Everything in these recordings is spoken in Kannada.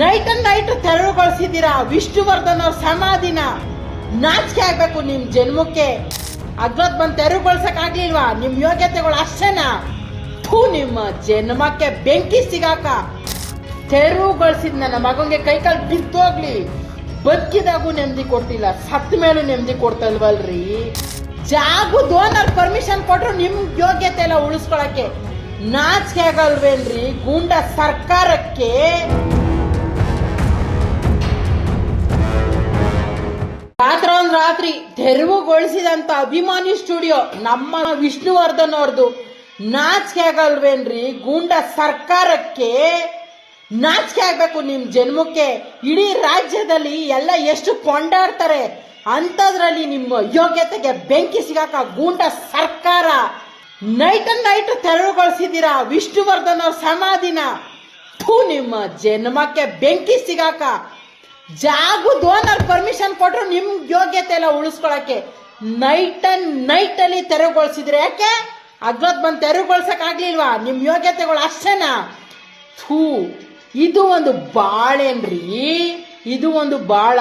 ನೈಟ್ ಅಂಡ್ ನೈಟ್ ತೆರವುಗೊಳಿಸಿದ್ದೀರಾ ವಿಷ್ಣುವರ್ಧನ್ ಸಮಾಧಿನ ನಾಚಿಕೆ ಆಗಬೇಕು ನಿಮ್ಮ ಜನ್ಮಕ್ಕೆ. ಅದ್ರದ್ ಬಂದು ತೆರವುಗೊಳ್ಸಕ್ ನಿಮ್ಮ ನಿಮ್ ಯೋಗ್ಯತೆಗಳು ಅಷ್ಟೇನಾ? ಥೂ, ನಿಮ್ಮ ಜನ್ಮಕ್ಕೆ ಬೆಂಕಿ ಸಿಗಾಕ. ತೆರವುಗೊಳಿಸಿದ ನನ್ನ ಮಗಂಗೆ ಕೈಕಾಲು ಬಿದ್ದೋಗ್ಲಿ ಬದುಕಿದಾಗೂ ನೆಮ್ಮದಿ ಕೊಡ್ತಿಲ್ಲ. ಸತ್ತ ಮೇಲೂ ನೆಮ್ಮದಿ ಕೊಡ್ತಲ್ವಲ್ರಿ? ಜಾಗು ಓನರ್ ಪರ್ಮಿಷನ್ ಕೊಟ್ರು ನಿಮ್ ಯೋಗ್ಯತೆ ಎಲ್ಲ ಉಳಿಸ್ಕೊಳಕ್ಕೆ ನಾಚಿಕೆ ಆಗಲ್ವೇನ್ರಿ? ಗೂಂಡ ಸರ್ಕಾರಕ್ಕೆ ರಾತ್ರಿ ತೆರವುಗೊಳಿಸಿದಂತ ಅಭಿಮಾನಿ ಸ್ಟುಡಿಯೋ ನಮ್ಮ ವಿಷ್ಣುವರ್ಧನ್ ಅವ್ರದ್ದು ನಾಚಿಕೆ ಆಗಲ್ವೇನ್ರಿ? ಗೂಂಡ ಸರ್ಕಾರಕ್ಕೆ ನಾಚಿಕೆ ಆಗ್ಬೇಕು ನಿಮ್ ಜನ್ಮಕ್ಕೆ. ಇಡೀ ರಾಜ್ಯದಲ್ಲಿ ಎಲ್ಲ ಎಷ್ಟು ಕೊಂಡಾಡ್ತಾರೆ ಅಂತದ್ರಲ್ಲಿ ನಿಮ್ಮ ಯೋಗ್ಯತೆಗೆ ಬೆಂಕಿ ಸಿಗಾಕ ಗೂಂಡ ಸರ್ಕಾರ. ನೈಟ್ ಅಂಡ್ ನೈಟ್ ತೆರವುಗೊಳಿಸಿದ್ದೀರಾ ವಿಷ್ಣುವರ್ಧನ್ ಅವ್ರ ಸಮಾಧಿನ? ಥೂ ನಿಮ್ಮ ಜನ್ಮಕ್ಕೆ ಬೆಂಕಿ ಸಿಗಾಕ ಜಾಗು ಓನರ್ ಪರ್ಮಿಷನ್ ಕೊಟ್ರು ನಿಮ್ ಯೋಗ್ಯತೆ ಎಲ್ಲ ಉಳಿಸ್ಕೊಳಕ್ಕೆ. ನೈಟ್ ಅಂಡ್ ನೈಟ್ ಅಲ್ಲಿ ತೆರವುಗೊಳಿಸಿದ್ರೆ ಯಾಕೆ? ಅಗ್ಲತ್ ಬಂದು ತೆರವುಗೊಳ್ಸಕ್ ಆಗ್ಲಿಲ್ವಾ? ನಿಮ್ ಯೋಗ್ಯತೆಗಳು ಅಷ್ಟೇನಾ? ಥೂ, ಇದು ಒಂದು ಬಾಳೇನ್ರಿ ಇದು ಒಂದು ಬಾಳ.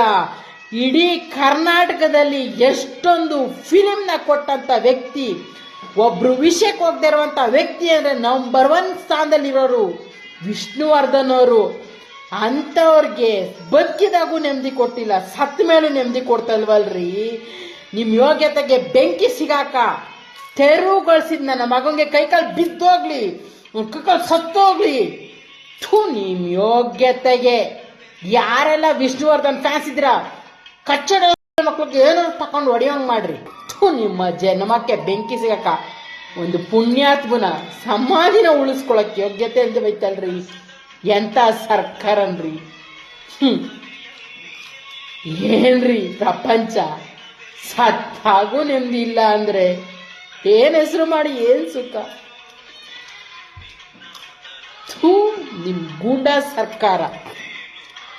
ಇಡೀ ಕರ್ನಾಟಕದಲ್ಲಿ ಎಷ್ಟೊಂದು ಫಿಲಿಮ್ನ ಕೊಟ್ಟಂತ ವ್ಯಕ್ತಿ, ಒಬ್ರು ವಿಷಯಕ್ಕೆ ಹೋಗದೆ ಇರುವಂತ ವ್ಯಕ್ತಿ ಅಂದ್ರೆ ನಂಬರ್ ಒನ್ ಸ್ಥಾನದಲ್ಲಿರೋರು ವಿಷ್ಣುವರ್ಧನ್ ಅವರು. ಅಂಥವ್ರಿಗೆ ಬದುಕಿದಾಗೂ ನೆಮ್ಮದಿ ಕೊಟ್ಟಿಲ್ಲ. ಸತ್ತ ಮೇಲೂ ನೆಮ್ಮದಿ ಕೊಡ್ತಲ್ವಲ್ರಿ? ನಿಮ್ಮ ಯೋಗ್ಯತೆಗೆ ಬೆಂಕಿ ಸಿಗಾಕ ತೆರವುಗೊಳಿಸಿದ್ ನನ್ನ ಮಗಂಗೆ ಕೈಕಾಲು ಬಿದ್ದೋಗ್ಲಿ ಕೈಕಾಲು ಸತ್ತೋಗ್ಲಿ. ಥೂ ನಿಮ್ಮ ಯೋಗ್ಯತೆಗೆ. ಯಾರೆಲ್ಲ ವಿಷ್ಣುವರ್ಧನ್ ಫ್ಯಾನ್ಸ್ ಇದ್ರ ಕಚ್ಚಡ ಮಕ್ಳಿಗೆ ಏನೋ ತಕೊಂಡು ಹೊಡಿಯೋಂಗ್ ಮಾಡ್ರಿ. ಥೂ, ನಿಮ್ಮ ಜನ್ಮಕ್ಕೆ ಬೆಂಕಿ ಸಿಗಾಕ ಒಂದು ಪುಣ್ಯಾತ್ಮನ ಸಮಾಧಿನ ಉಳಿಸ್ಕೊಳಕ್ ಯೋಗ್ಯತೆ ಅಂತ ಬೈತಲ್ರಿ. ಎಂತ ಸರ್ಕಾರನ್ರಿ? ಏನ್ರಿ ಪ್ರಪಂಚ? ಸತ್ತಾಗೂ ನೆಮ್ಮದಿ ಇಲ್ಲ ಅಂದ್ರೆ ಏನ್ ಹೆಸರು ಮಾಡಿ, ಏನ್ ಸುಖ? ಥೂ, ನಿಮ್ ಗೂಂಡ ಸರ್ಕಾರ.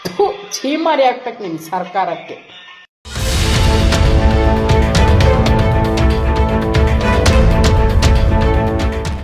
ಥೂ ಚೀಮಾರಿ ಆಗ್ಬೇಕು ನಿಮ್ ಸರ್ಕಾರಕ್ಕೆ.